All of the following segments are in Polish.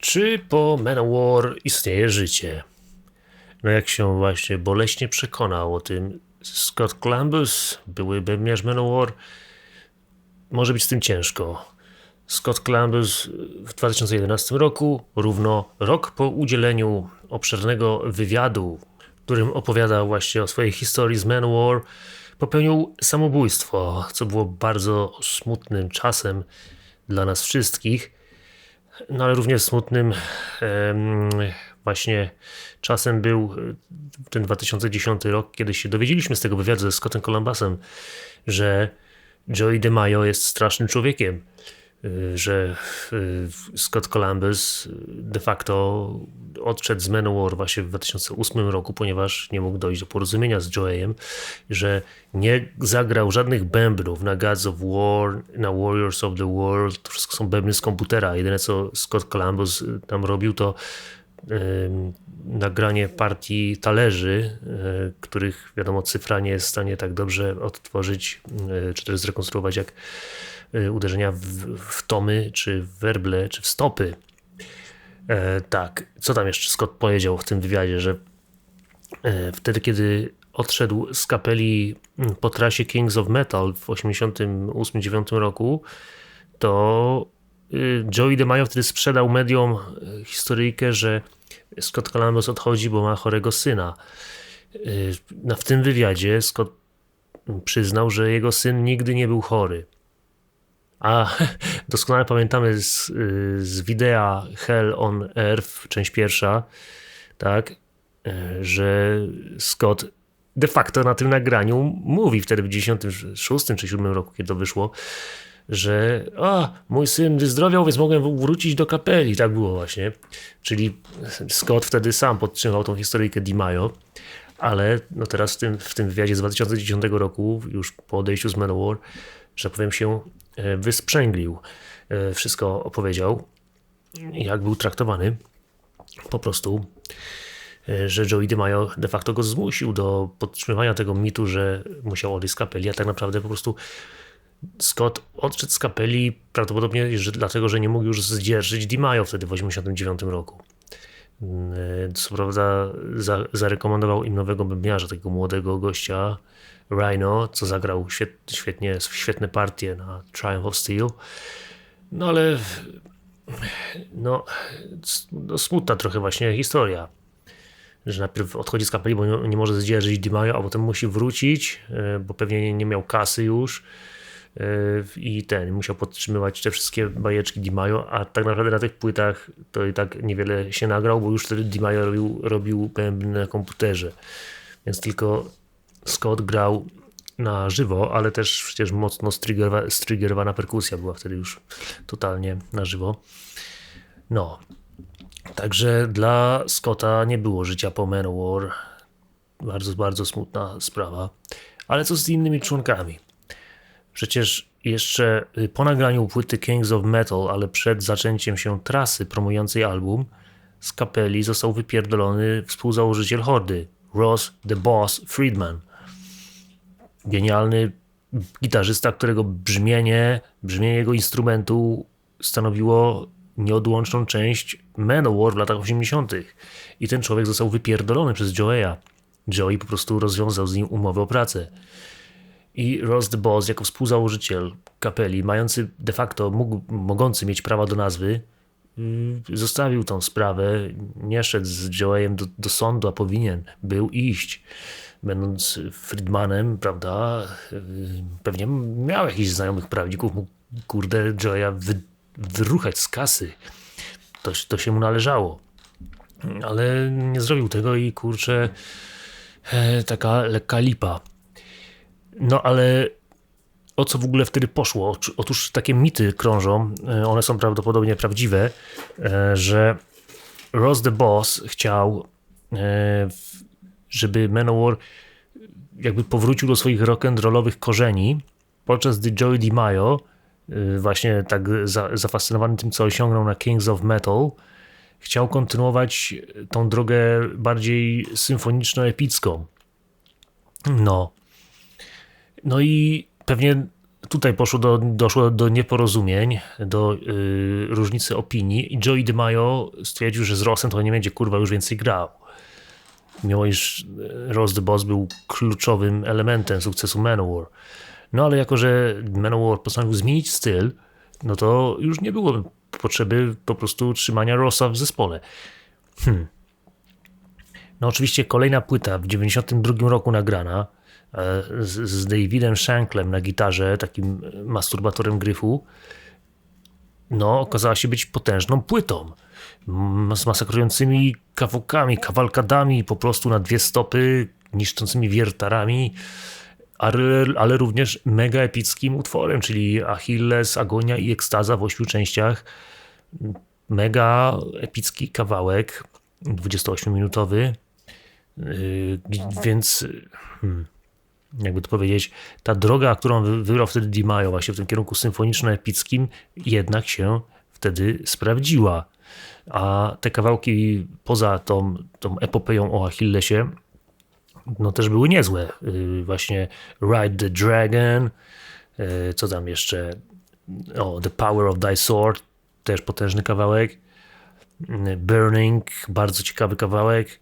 Czy po Manowar istnieje życie? No jak się właśnie boleśnie przekonał o tym Scott Columbus, były bębniarz Manowar, może być z tym ciężko. Scott Columbus w 2011 roku, równo rok po udzieleniu obszernego wywiadu, którym opowiada właśnie o swojej historii z Manowar, popełnił samobójstwo, co było bardzo smutnym czasem dla nas wszystkich no ale również smutnym właśnie czasem był e, ten 2010 rok, kiedy się dowiedzieliśmy z tego wywiadu ze Scottem Columbusem, że Joey DeMaio jest strasznym człowiekiem, że y, Scott Columbus de facto odszedł z Manowar właśnie w 2008 roku, ponieważ nie mógł dojść do porozumienia z Joeyem, że nie zagrał żadnych bębnów na Gods of War, na Warriors of the World, to wszystko są bębny z komputera. Jedyne co Scott Columbus y, tam robił to nagranie partii talerzy, y, których wiadomo cyfra nie jest w stanie tak dobrze odtworzyć, y, czy też zrekonstruować jak y, uderzenia w, w tomy, czy w werble, czy w stopy. E, tak, co tam jeszcze Scott powiedział w tym wywiadzie, że e, wtedy, kiedy odszedł z kapeli mm, po trasie Kings of Metal w 88-9 roku, to Joey DeMaio wtedy sprzedał mediom historyjkę, że Scott Columbus odchodzi, bo ma chorego syna. Y, w tym wywiadzie Scott przyznał, że jego syn nigdy nie był chory. A doskonale pamiętamy z, y, z wideo Hell on Earth, część pierwsza, tak, y, że Scott de facto na tym nagraniu mówi wtedy w 96 czy 7 roku, kiedy to wyszło, że a, mój syn wyzdrowiał, więc mogłem wrócić do kapeli. Tak było właśnie. Czyli Scott wtedy sam podtrzymał tą historyjkę Di Maio, ale no teraz w tym, w tym wywiadzie z 2010 roku, już po odejściu z Manowar, że tak powiem się e, wysprzęglił. E, Wszystko opowiedział, jak był traktowany. Po prostu, e, że Joey DeMaio de facto go zmusił do podtrzymywania tego mitu, że musiał odejść z kapeli, a tak naprawdę po prostu Scott odszedł z kapeli prawdopodobnie że, dlatego, że nie mógł już zdzierżyć DiMaio wtedy w 1989 roku. Mm, Co prawda za, zarekomendował im nowego bębniarza, takiego młodego gościa, Rhino, co zagrał świet, świetnie, świetne partie na Triumph of Steel. No ale no, no smutna trochę właśnie historia. Że najpierw odchodzi z kapeli, bo nie, nie może zdzierżyć DiMaio, a potem musi wrócić, e, bo pewnie nie, nie miał kasy już e, i ten, musiał podtrzymywać te wszystkie bajeczki DiMaio, a tak naprawdę na tych płytach to i tak niewiele się nagrał, bo już wtedy DiMaio robił, robił bębny na komputerze. Więc tylko Scott grał na żywo, ale też przecież mocno striggerowa, striggerowana perkusja była wtedy już totalnie na żywo. No, Także dla Scotta nie było życia po Manowar. Bardzo, bardzo smutna sprawa. Ale co z innymi członkami? Przecież jeszcze y, po nagraniu płyty Kings of Metal, ale przed zaczęciem się trasy promującej album, z kapeli został wypierdolony współzałożyciel Hordy, Ross The Boss Friedman. Genialny gitarzysta, którego brzmienie, brzmienie jego instrumentu stanowiło nieodłączną część Manowar w latach 80. I ten człowiek został wypierdolony przez Joeya. Joey po prostu rozwiązał z nim umowę o pracę. I Ross the Boss, jako współzałożyciel kapeli, mający de facto, mógł, mogący mieć prawa do nazwy, mm, zostawił tą sprawę, nie szedł z Joeyem do, do sądu, a powinien był iść. Będąc Friedmanem, prawda, yy, pewnie miał jakichś znajomych prawników, mógł, kurde, Joeya wy, wyruchać z kasy. To, to się mu należało. Ale nie zrobił tego i kurczę, e, taka lekka lipa. No ale o co w ogóle wtedy poszło? Otóż takie mity krążą, e, one są prawdopodobnie prawdziwe, e, że Ross the Boss chciał, e, żeby Manowar jakby powrócił do swoich rock'n'rollowych korzeni, podczas gdy Joey DiMaio, właśnie tak za, zafascynowany tym, co osiągnął na Kings of Metal, chciał kontynuować tą drogę bardziej symfoniczno-epicką. No. No i pewnie tutaj poszło do, doszło do nieporozumień, do yy, różnicy opinii i Joey DeMaio stwierdził, że z Rossem to nie będzie kurwa już więcej grał. Mimo iż Ross the Boss był kluczowym elementem sukcesu Manowar. No ale jako, że Manowar postanowił zmienić styl, no to już nie było potrzeby po prostu trzymania Rossa w zespole. Hmm. No oczywiście kolejna płyta w 92 roku nagrana z, z Davidem Shanklem na gitarze, takim masturbatorem gryfu, no okazała się być potężną płytą. Z masakrującymi kawałkami, kawalkadami po prostu na dwie stopy, niszczącymi wiertarami, ale, ale również mega epickim utworem, czyli Achilles, Agonia i Ekstaza w ośmiu częściach. Mega epicki kawałek, 28-minutowy, yy, więc hmm, jakby to powiedzieć, ta droga, którą wybrał wtedy Di Maio właśnie w tym kierunku symfoniczno-epickim jednak się wtedy sprawdziła. A te kawałki poza tą, tą epopeją o Achillesie no też były niezłe. Y, właśnie Ride the Dragon, y, co tam jeszcze? O, The Power of Thy Sword, też potężny kawałek. Y, Burning, bardzo ciekawy kawałek.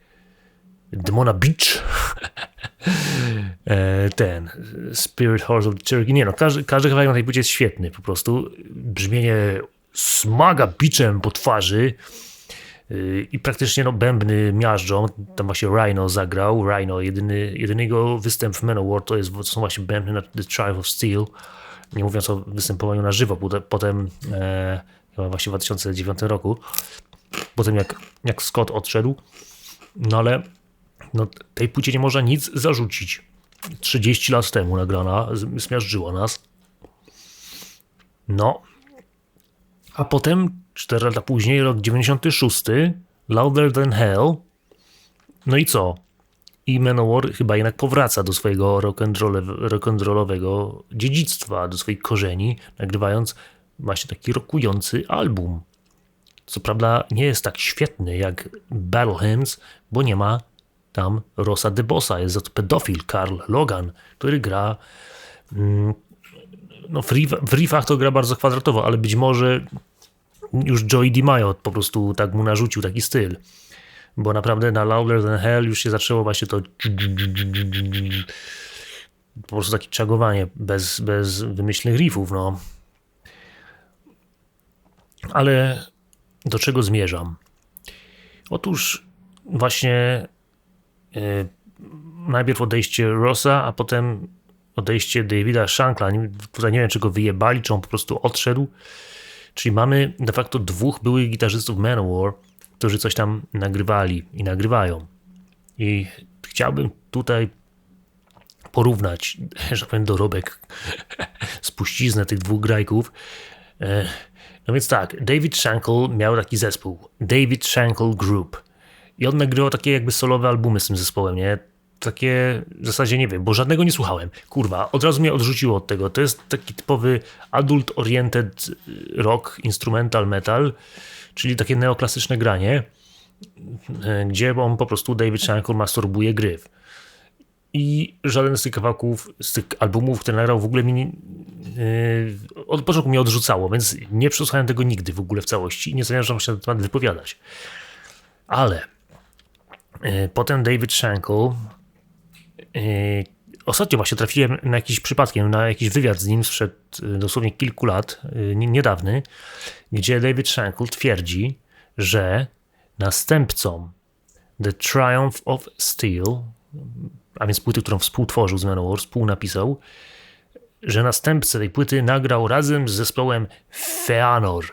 Demona Beach, e, ten Spirit Horse of the Cherokee. Nie no, każdy, każdy kawałek na tej płycie jest świetny, po prostu brzmienie smaga biczem po twarzy yy, i praktycznie no, bębny miażdżą. Tam właśnie Rhino zagrał. Rhino, jedyny, jedyny jego występ w Manowar to, jest, to są właśnie bębny na The Triumph of Steel. Nie mówiąc o występowaniu na żywo. Potem, e, chyba właśnie w 2009 roku, potem jak, jak Scott odszedł. No ale no, tej płycie nie można nic zarzucić. 30 lat temu nagrana, zmiażdżyła nas. No, a potem, 4 lata później, rok 96, Louder Than Hell. No i co? I Manowar chyba jednak powraca do swojego rock'n'rollowego dziedzictwa, do swoich korzeni, nagrywając właśnie taki rokujący album. Co prawda nie jest tak świetny jak Battle Hymns, bo nie ma tam Rosa de Bossa, jest za to pedofil Karl Logan, który gra mm, no w, riff, w riffach to gra bardzo kwadratowo, ale być może już Joey DiMaio po prostu tak mu narzucił taki styl. Bo naprawdę na Louder Than Hell już się zaczęło właśnie to po prostu takie czagowanie bez, bez wymyślnych riffów, no. Ale do czego zmierzam? Otóż właśnie najpierw odejście Rossa, a potem odejście Davida Shankla. Tutaj nie wiem, czy go wyjebali, czy on po prostu odszedł. Czyli mamy de facto dwóch byłych gitarzystów Manowar, którzy coś tam nagrywali i nagrywają. I chciałbym tutaj porównać, że powiem, dorobek, spuściznę tych dwóch grajków. E, no więc tak, David Shankle miał taki zespół, David Shankle Group. I on nagrywał takie jakby solowe albumy z tym zespołem, nie? takie w zasadzie nie wiem, bo żadnego nie słuchałem. Kurwa, od razu mnie odrzuciło od tego. To jest taki typowy adult-oriented rock, instrumental metal, czyli takie neoklasyczne granie, gdzie on po prostu David Shankle masturbuje gryw. I żaden z tych kawałków, z tych albumów, które nagrał, w ogóle mi yy, od początku mnie odrzucało, więc nie przesłuchałem tego nigdy w ogóle w całości i nie zamierzam się na ten temat wypowiadać. Ale potem David Shankle Yy, ostatnio właśnie trafiłem na jakiś przypadkiem, na jakiś wywiad z nim sprzed yy, dosłownie kilku lat, niedawny, gdzie David Shankle twierdzi, że następcą The Triumph of Steel, a więc płyty, którą współtworzył z Manowar, współnapisał, że następcę tej płyty nagrał razem z zespołem Feanor,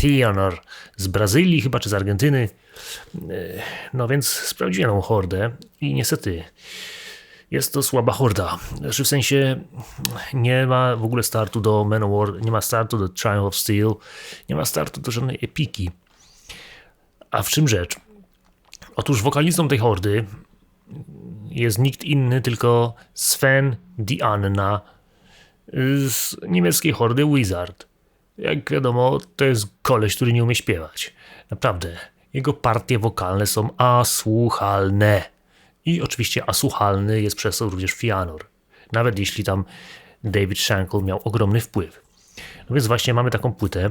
Theanor z Brazylii chyba, czy z Argentyny. No więc sprawdziłem tą hordę i niestety jest to słaba horda. Znaczy w sensie nie ma w ogóle startu do Manowar, nie ma startu do Triumph of Steel, nie ma startu do żadnej epiki. A w czym rzecz? Otóż wokalistą tej hordy jest nikt inny, tylko Sven Dianna z niemieckiej hordy Wizard. Jak wiadomo, to jest koleś, który nie umie śpiewać. Naprawdę. Jego partie wokalne są asłuchalne. I oczywiście asłuchalny jest przez to również Fianor. Nawet jeśli tam David Shankle miał ogromny wpływ. No więc właśnie mamy taką płytę.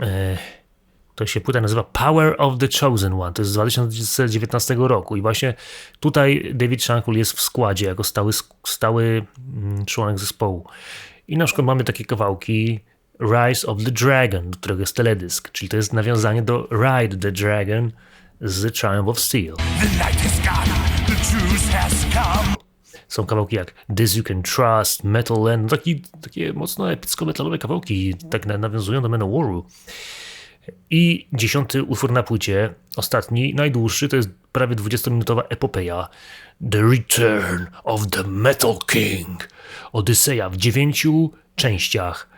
E, to się płyta nazywa Power of the Chosen One. To jest z 2019 roku. I właśnie tutaj David Shankle jest w składzie jako stały, stały mm, członek zespołu. I na przykład mamy takie kawałki Rise of the Dragon, do którego jest teledysk, czyli to jest nawiązanie do Ride the Dragon z Triumph of Steel. Są kawałki jak This You Can Trust, Metal Land, no taki, takie mocno epicko-metalowe kawałki, tak nawiązują do Manowaru. I dziesiąty utwór na płycie, ostatni, najdłuższy, to jest prawie 20-minutowa epopeja The Return of the Metal King. Odyseja w dziewięciu częściach.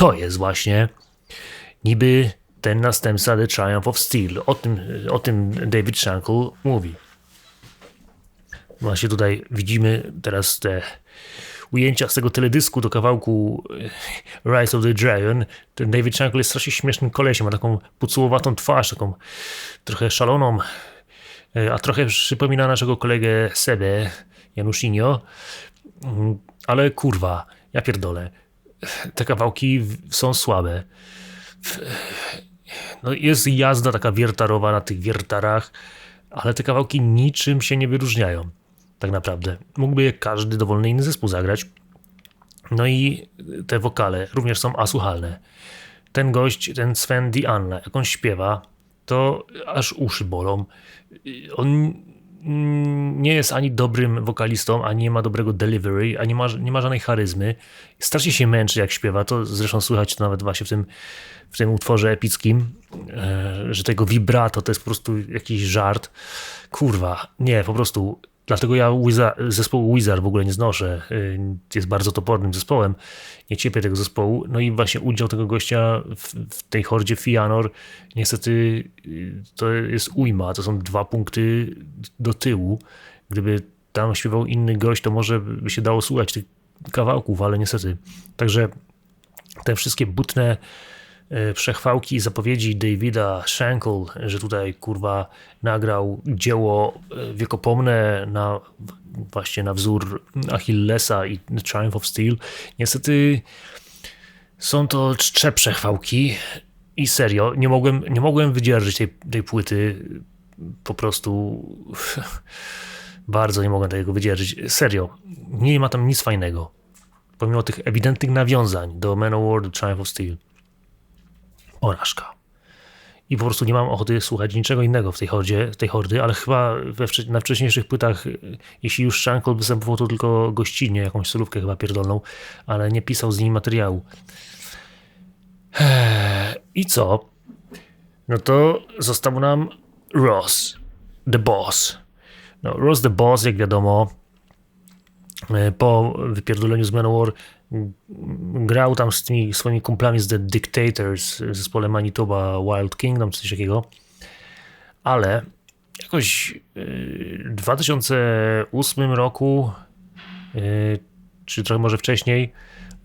To jest właśnie niby ten następca The Triumph of Steel. O tym, o tym David Shankle mówi. Właśnie tutaj widzimy teraz te ujęcia z tego teledysku do kawałku e, Rise of the Dragon. Ten David Shankle jest strasznie śmiesznym kolesiem, ma taką pucułowatą twarz, taką trochę szaloną, e, a trochę przypomina naszego kolegę Sebe Janusinio. Mm, ale kurwa, ja pierdolę. Te kawałki są słabe. No jest jazda taka wiertarowa na tych wiertarach, ale te kawałki niczym się nie wyróżniają tak naprawdę. Mógłby je każdy dowolny inny zespół zagrać. No i te wokale również są asłuchalne. Ten gość, ten Sven Dianna, jak on śpiewa, to aż uszy bolą. On nie jest ani dobrym wokalistą, ani nie ma dobrego delivery, ani ma, nie ma żadnej charyzmy. Strasznie się męczy, jak śpiewa. To zresztą słychać to nawet właśnie w tym, w tym utworze epickim, e, że tego vibrato to jest po prostu jakiś żart. Kurwa, nie, po prostu Dlatego ja Wizard, zespołu Wizard w ogóle nie znoszę. Y, jest bardzo topornym zespołem. Nie cierpię tego zespołu. No i właśnie udział tego gościa w, w tej hordzie Fianor niestety y, to jest ujma. To są dwa punkty do tyłu. Gdyby tam śpiewał inny gość, to może by się dało słuchać tych kawałków, ale niestety. Także te wszystkie butne przechwałki i zapowiedzi Davida Shankle, że tutaj kurwa nagrał dzieło e, wiekopomne na właśnie na wzór Achillesa i Triumph of Steel. Niestety są to czcze przechwałki i serio, nie mogłem, nie mogłem wydzierżyć tej, tej płyty po prostu bardzo nie mogłem tego wydzierżyć. Serio, nie ma tam nic fajnego. Pomimo tych ewidentnych nawiązań do Manowar, The Triumph of Steel porażka. I po prostu nie mam ochoty słuchać niczego innego w tej hordzie, tej hordy, ale chyba we, na wcześniejszych płytach, jeśli już Shankle występował, to tylko gościnnie, jakąś solówkę chyba pierdolną, ale nie pisał z nim materiału. Eee, I co? No to został nam Ross, The Boss. No, Ross The Boss, jak wiadomo, e, po wypierdoleniu z Manowar grał tam z tymi swoimi kumplami z The Dictators, w zespole Manitoba Wild Kingdom, czy coś takiego, ale jakoś w 2008 roku, y, czy trochę może wcześniej,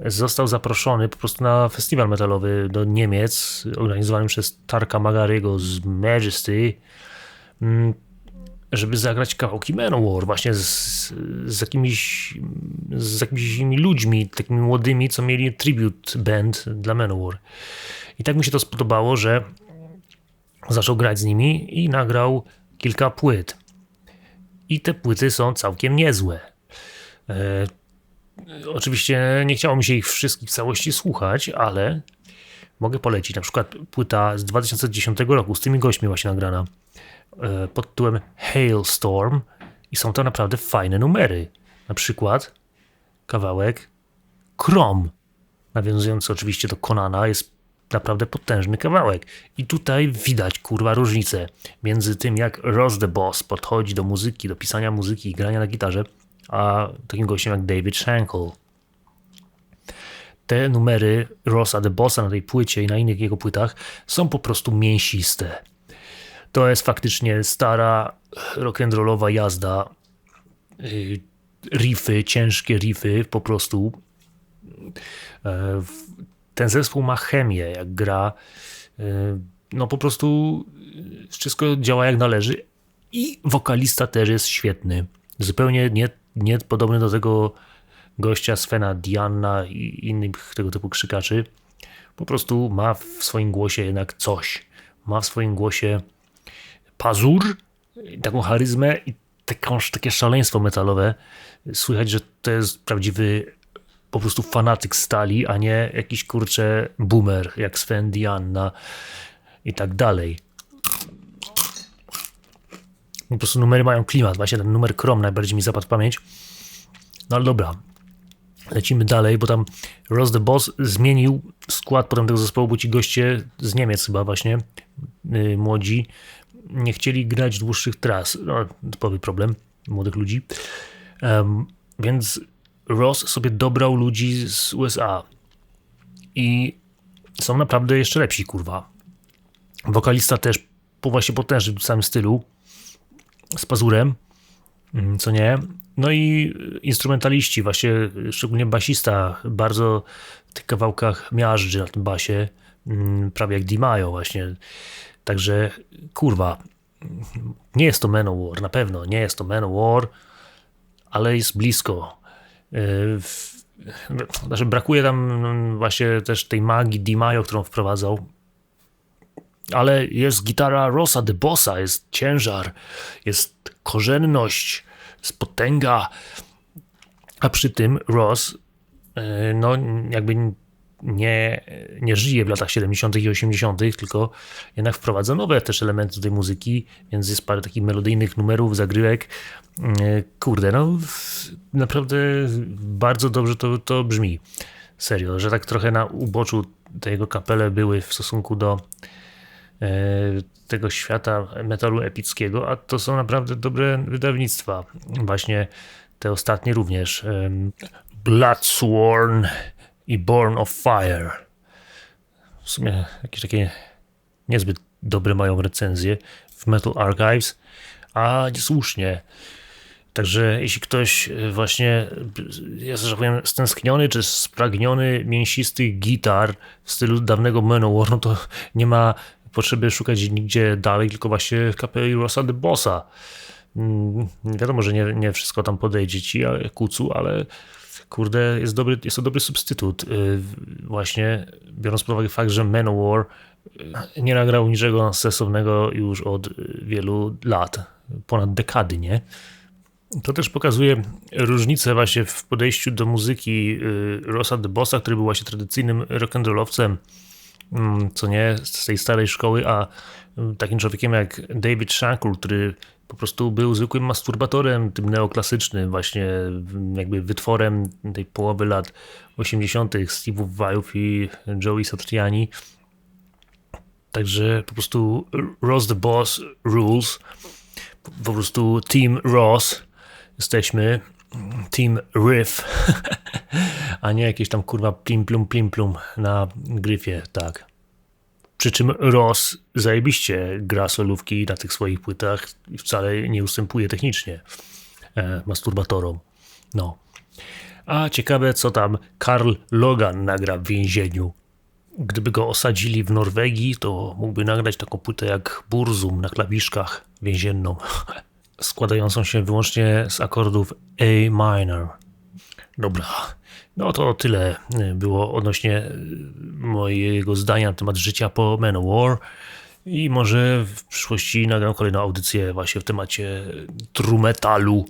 został zaproszony po prostu na festiwal metalowy do Niemiec, organizowany przez Tarka Magariego z Majesty. Żeby zagrać kawałki Manowar właśnie z, z, jakimiś, z jakimiś ludźmi, takimi młodymi, co mieli tribute band dla Manowar. I tak mi się to spodobało, że zaczął grać z nimi i nagrał kilka płyt. I te płyty są całkiem niezłe. E, oczywiście nie chciało mi się ich wszystkich w całości słuchać, ale mogę polecić. Na przykład płyta z 2010 roku z tymi gośćmi właśnie nagrana. E, pod tytułem Hailstorm i są to naprawdę fajne numery. Na przykład kawałek Krom, nawiązujący oczywiście do Konana, jest naprawdę potężny kawałek. I tutaj widać kurwa różnicę między tym, jak Ross the Boss podchodzi do muzyki, do pisania muzyki i grania na gitarze, a takim gościem jak David Shankle. Te numery Rossa the Bossa na tej płycie i na innych jego płytach są po prostu mięsiste to jest faktycznie stara rock'n'rollowa jazda. Y, riffy, ciężkie riffy po prostu. E, ten zespół ma chemię, jak gra. E, no po prostu wszystko działa jak należy. I wokalista też jest świetny. Zupełnie nie, nie podobny do tego gościa Svena Diana i innych tego typu krzykaczy. Po prostu ma w swoim głosie jednak coś. Ma w swoim głosie pazur, taką charyzmę i taką, takie szaleństwo metalowe. Słychać, że to jest prawdziwy po prostu fanatyk stali, a nie jakiś kurcze boomer jak Sven Diana i tak dalej. Po prostu numery mają klimat. Właśnie ten numer Krom najbardziej mi zapadł w pamięć. No ale dobra. Lecimy dalej, bo tam Ross the Boss zmienił skład potem tego zespołu, bo ci goście z Niemiec chyba właśnie, yy, młodzi, nie chcieli grać dłuższych tras. No, typowy problem młodych ludzi. Um, więc Ross sobie dobrał ludzi z USA. I są naprawdę jeszcze lepsi, kurwa. Wokalista też po właśnie potężnym samym stylu z pazurem, mm, co nie. No i instrumentaliści, właśnie szczególnie basista, bardzo w tych kawałkach miażdży na tym basie, mm, prawie jak Dimayo właśnie. Także kurwa, nie jest to Manowar, na pewno nie jest to Manowar, ale jest blisko. Yy, znaczy brakuje tam właśnie też tej magii Dimayo, którą wprowadzał, ale jest gitara Rosa de Bossa, jest ciężar, jest korzenność, potęga, a przy tym Ross yy, no jakby nie, nie żyje w latach 70. i 80., tylko jednak wprowadza nowe też elementy tej muzyki, więc jest parę takich melodyjnych numerów, zagrywek. Yy, kurde, no naprawdę bardzo dobrze to, to brzmi. Serio, że tak trochę na uboczu te jego kapele były w stosunku do E, tego świata metalu epickiego, a to są naprawdę dobre wydawnictwa. Właśnie te ostatnie również. Bloodsworn i Born of Fire. W sumie jakieś takie niezbyt dobre mają recenzje w Metal Archives, a niesłusznie. Także jeśli ktoś właśnie jest, że powiem, stęskniony czy spragniony mięsistych gitar w stylu dawnego Manowar, no to nie ma potrzeby szukać nigdzie dalej, tylko właśnie w kapeli Rosa de Bossa. Mm, wiadomo, że nie, nie wszystko tam podejdzie ci, kucu, ale kurde, jest, dobry, jest to dobry substytut. Y, właśnie biorąc pod uwagę fakt, że Manowar y, nie nagrał niczego sensownego już od wielu lat, ponad dekady, nie? To też pokazuje różnicę właśnie w podejściu do muzyki y, Rosa de Bossa, który był właśnie tradycyjnym rock'n'rollowcem, co nie, z tej starej szkoły, a mm, takim człowiekiem jak David Shankle, który po prostu był zwykłym masturbatorem, tym neoklasycznym, właśnie mm, jakby wytworem tej połowy lat 80. Steve'ów Vajów i Joey Satriani. Także po prostu Ross the Boss rules. Po prostu Team Ross jesteśmy. Team Riff, a nie jakieś tam kurwa plim plum plim plum na gryfie, tak. Przy czym Ross zajebiście gra solówki na tych swoich płytach i wcale nie ustępuje technicznie e, masturbatorom. No. A ciekawe, co tam Karl Logan nagra w więzieniu. Gdyby go osadzili w Norwegii, to mógłby nagrać taką płytę jak Burzum na klawiszkach więzienną. składającą się wyłącznie z akordów A minor. Dobra, no to tyle było odnośnie mojego zdania na temat życia po Manowar i może w przyszłości nagram kolejną audycję właśnie w temacie true metalu